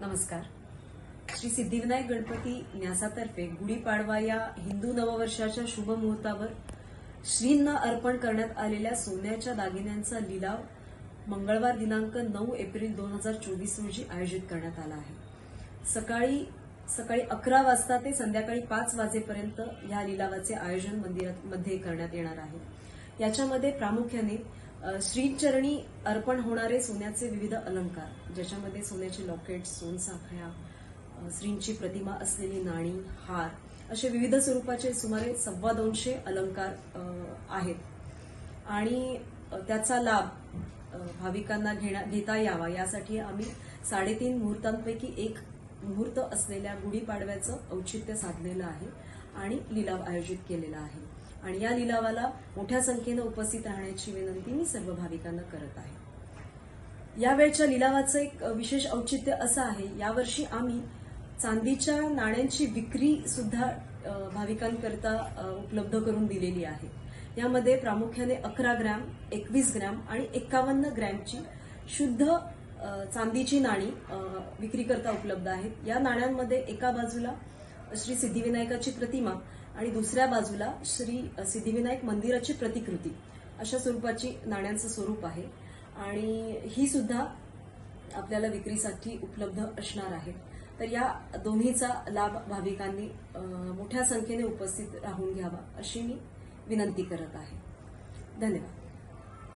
नमस्कार. श्री सिद्धिविनायक गणपती न्यासातर्फे गुढीपाडवा या हिंदू नववर्षाच्या शुभ मुहूर्तावर श्रींना अर्पण करण्यात आलेल्या सोन्याच्या दागिन्यांचा लिलाव मंगळवार दिनांक नऊ एप्रिल दोन हजार चोवीस रोजी आयोजित करण्यात आला आहे. सकाळी सकाळी अकरा वाजता ते संध्याकाळी पाच वाजेपर्यंत या लिलावाचे आयोजन मंदिरामध्ये करण्यात येणार आहे. याच्यामध्ये प्रामुख्याने श्रीचरणी अर्पण होणारे सोन्याचे विविध अलंकार ज्याच्यामध्ये सोन्याचे लॉकेट सोनसाखळ्या श्रींची प्रतिमा असलेली नाणी हार असे विविध स्वरूपाचे सुमारे सव्वा दोनशे अलंकार आहेत. आणि त्याचा लाभ भाविकांना घेण्या घेता यावा. यासाठी आम्ही साडेतीन मुहूर्तांपैकी एक मुहूर्त असलेल्या गुढीपाडव्याचं औचित्य साधलेलं आहे आणि लिलाव आयोजित केलेला आहे. आणि या लिलावाला मोठ्या संख्येनं उपस्थित राहण्याची विनंती मी सर्व भाविकांना करत आहे. यावेळच्या लिलावाचं एक विशेष औचित्य असं आहे यावर्षी आम्ही चांदीच्या नाण्यांची विक्री सुद्धा भाविकांकरता उपलब्ध करून दिलेली आहे. यामध्ये प्रामुख्याने अकरा ग्रॅम एकवीस ग्रॅम आणि एक्कावन्न ग्रॅमची शुद्ध चांदीची नाणी विक्रीकरता उपलब्ध आहेत. या नाण्यांमध्ये एका बाजूला श्री सिद्धिविनायकाची प्रतिमा आणि दुसऱ्या बाजूला श्री सिद्धिविनायक मंदिराची प्रतिकृती. अशा स्वरूपाची नाण्यांचं स्वरूप आहे. आणि ही सुद्धा आपल्याला विक्रीसाठी उपलब्ध असणार आहे. तर या दोन्हीचा लाभ भाविकांनी मोठ्या संख्येने उपस्थित राहून घ्यावा अशी मी विनंती करत आहे. धन्यवाद.